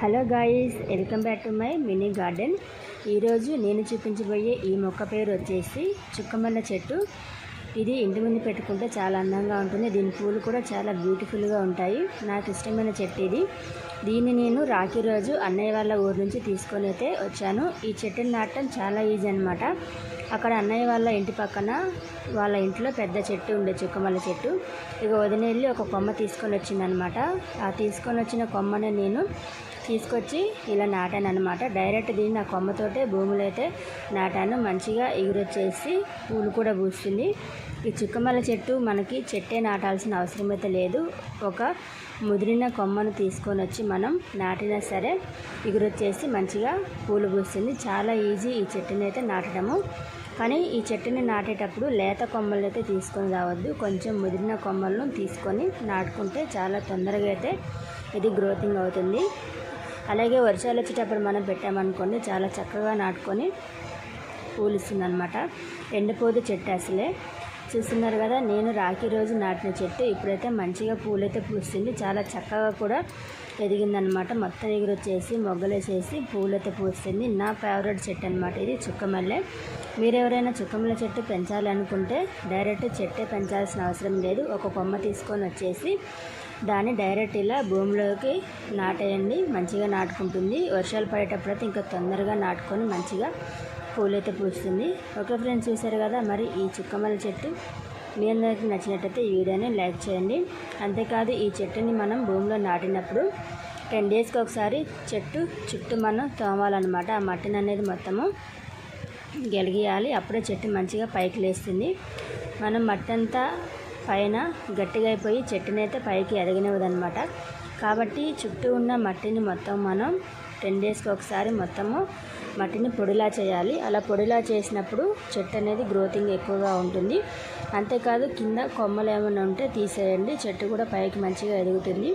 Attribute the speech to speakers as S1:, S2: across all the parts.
S1: Hello guys welcome back to my mini garden. ఈరోజు నేను చూపించబోయే ఈ మొక్క పేరు వచ్చేసి చుక్కమల్ల చెట్టు. ఇది ఇంటి ముందు పెట్టుకుంటే చాలా అందంగా ఉంటుంది. దీని పూలు కూడా చాలా బ్యూటిఫుల్గా ఉంటాయి. నాకు ఇష్టమైన చెట్టు ఇది. దీన్ని నేను రాఖీ రోజు అన్నయ్య వాళ్ళ ఊరు నుంచి తీసుకొని అయితే వచ్చాను. ఈ చెట్టుని నాటడం చాలా ఈజీ అనమాట అక్కడ అన్నయ్య వాళ్ళ ఇంటి పక్కన వాళ్ళ ఇంట్లో పెద్ద చెట్టు ఉండే చుక్కమల్ల చెట్టు. ఇక వదిన వెళ్ళి ఒక కొమ్మ తీసుకొని వచ్చిందనమాట. ఆ తీసుకొని వచ్చిన కొమ్మని నేను తీసుకొచ్చి ఇలా నాటాను అనమాట. డైరెక్ట్ దీన్ని ఆ కొమ్మతోటే భూమిలో అయితే నాటాను. మంచిగా ఎగురొచ్చేసి పూలు కూడా పూస్తుంది. ఈ చుక్కమల్ల చెట్టు మనకి చెట్టే నాటాల్సిన అవసరం అయితే లేదు. ఒక ముదిరిన కొమ్మను తీసుకొని వచ్చి మనం నాటినా సరే ఎగురొచ్చేసి మంచిగా పూలు పూస్తుంది. చాలా ఈజీ ఈ చెట్టుని అయితే నాటడము. కానీ ఈ చెట్టుని నాటేటప్పుడు లేత కొమ్మలు అయితే తీసుకొని రావద్దు. కొంచెం ముదిరిన కొమ్మలను తీసుకొని నాటుకుంటే చాలా తొందరగా అయితే ఇది గ్రోతింగ్ అవుతుంది. అలాగే వర్షాలు వచ్చేటప్పుడు మనం పెట్టామనుకోండి చాలా చక్కగా నాటుకొని పూలిస్తుంది అనమాట ఎండిపోదు చెట్టు అసలే. చూస్తున్నారు కదా నేను రాఖీ రోజు నాటిన చెట్టు ఇప్పుడైతే మంచిగా పూలైతే పూస్తుంది చాలా చక్కగా కూడా ఎదిగిందనమాట మొత్తం ఎగురొచ్చేసి మొగ్గలేసేసి పూలైతే పూస్తుంది నా ఫేవరెట్ చెట్టు అనమాట ఇది చుక్కమల్లె. మీరు ఎవరైనా చుక్కమల్లె చెట్టు పెంచాలనుకుంటే డైరెక్ట్ చెట్టే పెంచాల్సిన అవసరం లేదు. ఒక కొమ్మ తీసుకొని వచ్చేసి దాన్ని డైరెక్ట్ ఇలా భూమిలోకి నాటేయండి. మంచిగా నాటుకుంటుంది. వర్షాలు పడేటప్పుడు అయితే ఇంకా తొందరగా నాటుకొని మంచిగా పూలైతే పూస్తుంది. ఓకే ఫ్రెండ్స్ చూసారు కదా మరి ఈ చుక్కమల్లి చెట్టు. మీ అందరికీ నచ్చినట్టయితే ఈ వీడియోని లైక్ చేయండి. అంతేకాదు ఈ చెట్టుని మనం భూమిలో నాటినప్పుడు టెన్ డేస్కి ఒకసారి చెట్టు చుట్టూ మనం తోమాలన్నమాట. ఆ మట్టిని అనేది మొత్తము గెలిగియాలి. అప్పుడే చెట్టు మంచిగా పైకి లేస్తుంది. మనం మట్టి అంతా పైన గట్టిగా అయిపోయి చెట్టునైతే పైకి ఎదగనివ్వదనమాట కాబట్టి చుట్టూ ఉన్న మట్టిని మొత్తం మనం టెన్ డేస్కి ఒకసారి మొత్తము మట్టిని పొడిలా చేయాలి. అలా పొడిలా చేసినప్పుడు చెట్టు అనేది గ్రోతింగ్ ఎక్కువగా ఉంటుంది. అంతేకాదు కింద కొమ్మలు ఏమైనా ఉంటే తీసేయండి. చెట్టు కూడా పైకి మంచిగా ఎదుగుతుంది.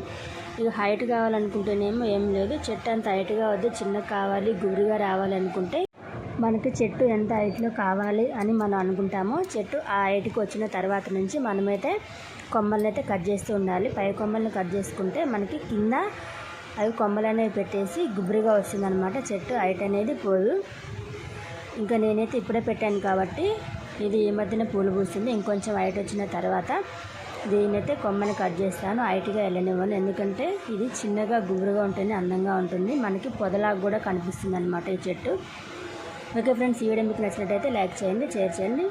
S1: ఇక హైట్ కావాలనుకుంటేనేమో ఏం లేదు. చెట్టు అంత హైట్గా వద్దు. చిన్నగా కావాలి గుబురుగా రావాలనుకుంటే మనకి చెట్టు ఎంత హైట్లో కావాలి అని మనం అనుకుంటామో. చెట్టు ఆ హైట్కి వచ్చిన తర్వాత నుంచి మనమైతే కొమ్మల్ని అయితే కట్ చేస్తూ ఉండాలి. పై కొమ్మల్ని కట్ చేసుకుంటే మనకి కింద అవి కొమ్మలు అనేవి పెట్టేసి గుబురుగా వస్తుందన్నమాట చెట్టు హైట్ అనేది పోదు. ఇంకా నేనైతే ఇప్పుడే పెట్టాను కాబట్టి ఇది ఈ మధ్యన పూలు పూస్తుంది ఇంకొంచెం హైట్ వచ్చిన తర్వాత దీన్నైతే కొమ్మని కట్ చేస్తాను. హైట్గా వెళ్ళనివ్వను. ఎందుకంటే ఇది చిన్నగా గుబురుగా ఉంటుంది అందంగా ఉంటుంది. మనకి పొదలాగా కూడా కనిపిస్తుంది అనమాట ఈ చెట్టు. ఓకే ఫ్రెండ్స్ ఈ వీడియో మీకు నచ్చినట్టయితే లైక్ చేయండి షేర్ చేయండి.